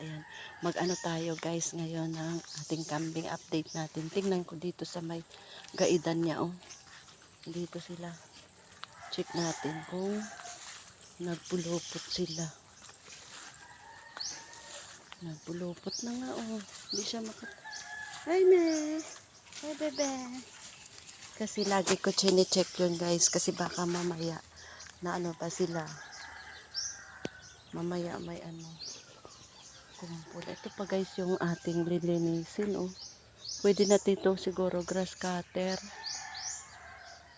Ayan. Mag-ano tayo guys ngayon ng ating kambing update natin. Tingnan ko dito sa may gaidan niya oh. Dito sila. Check natin kung nagpulupot sila. Nagpulupot na nga oh. Hindi siya maka... Hi me! Hi bebe! Kasi lagi ko chine-check yun guys. Kasi baka mamaya na ano pa sila. Mamaya may ano. Kumpul. Ito pa guys yung ating lilinisin oh. Pwede natin ito siguro grass cutter.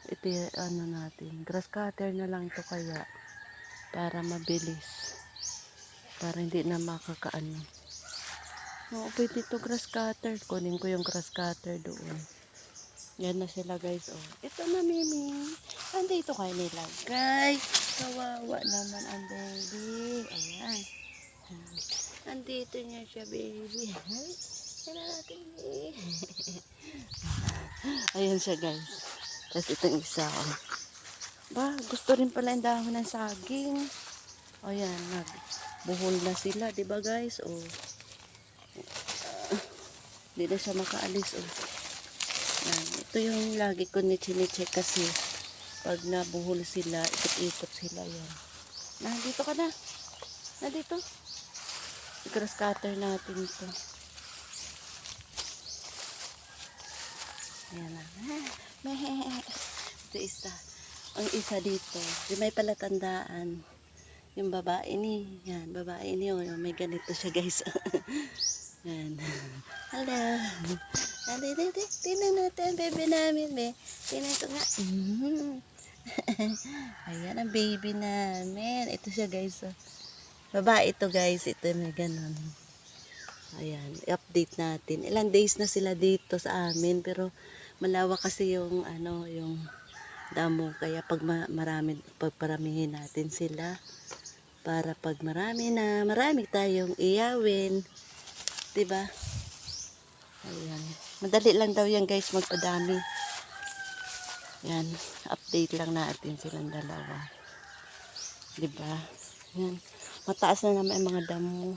Ito ano natin. Grass cutter na lang ito kaya. Para mabilis. Para hindi na makakaano. Oo, pwede ito grass cutter. Kunin ko yung grass cutter doon. Yan na sila guys. Oh. Ito na Mimi. Andito kayo nilagay. Kawawa naman ang baby. Ayan. Hmm. Andito niya siya baby. Yan na natin. eh. Ayan siya guys. Tapos itong isa. Oh. Ba, gusto rin pala yung dahon ng saging. O yan, nagbuhol na sila. 'di ba guys? O. Hindi na siya makaalis. Oh. Yan. Ito yung lagi ko ni chinecheck kasi pag nabuhol sila, ikot-ikot sila yan. Nandito ka na. Nandito. Cutter natin ito. Ayan na. Ito isa. Ang isa dito. Yung may palatandaan. Yung babae ni. Yan, babae ni. Oh, may ganito siya guys. Yan. Hello. Ate, tingnan natin, baby namin, be. Tingnan ko nga. Ayan ang baby namin. Ito siya, guys. oh. Babae ito, guys. Ito may ganun. Ayan, i-update natin. Ilang days na sila dito sa amin, pero malawak kasi yung, ano, yung damo. Kaya pag ma- marami, pagparamihin natin sila, para pag marami na, marami tayong iyawin. 'di ba? Ayan. Madali lang daw yan guys magpadami. Yan, update lang natin silang dalawa. 'Di ba? Yan. Mataas na naman ang mga damo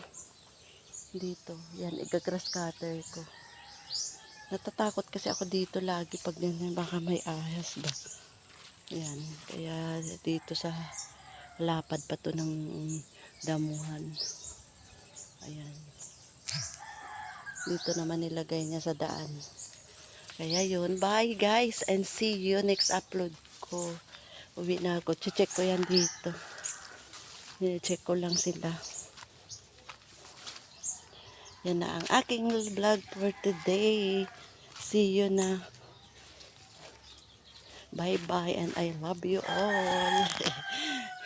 dito. Yan, igagrass cutter ko. Natatakot kasi ako dito lagi pag ganyan. Baka may ahas ba. Yan, kaya dito sa lapad pa to ng damuhan. Ayan. Dito naman nilagay niya sa daan. Kaya yun. Bye guys. And see you next upload ko. Uwi na ako. Check ko yan dito check ko lang sila. Yan na ang aking vlog for today. See you na. Bye bye and I love you all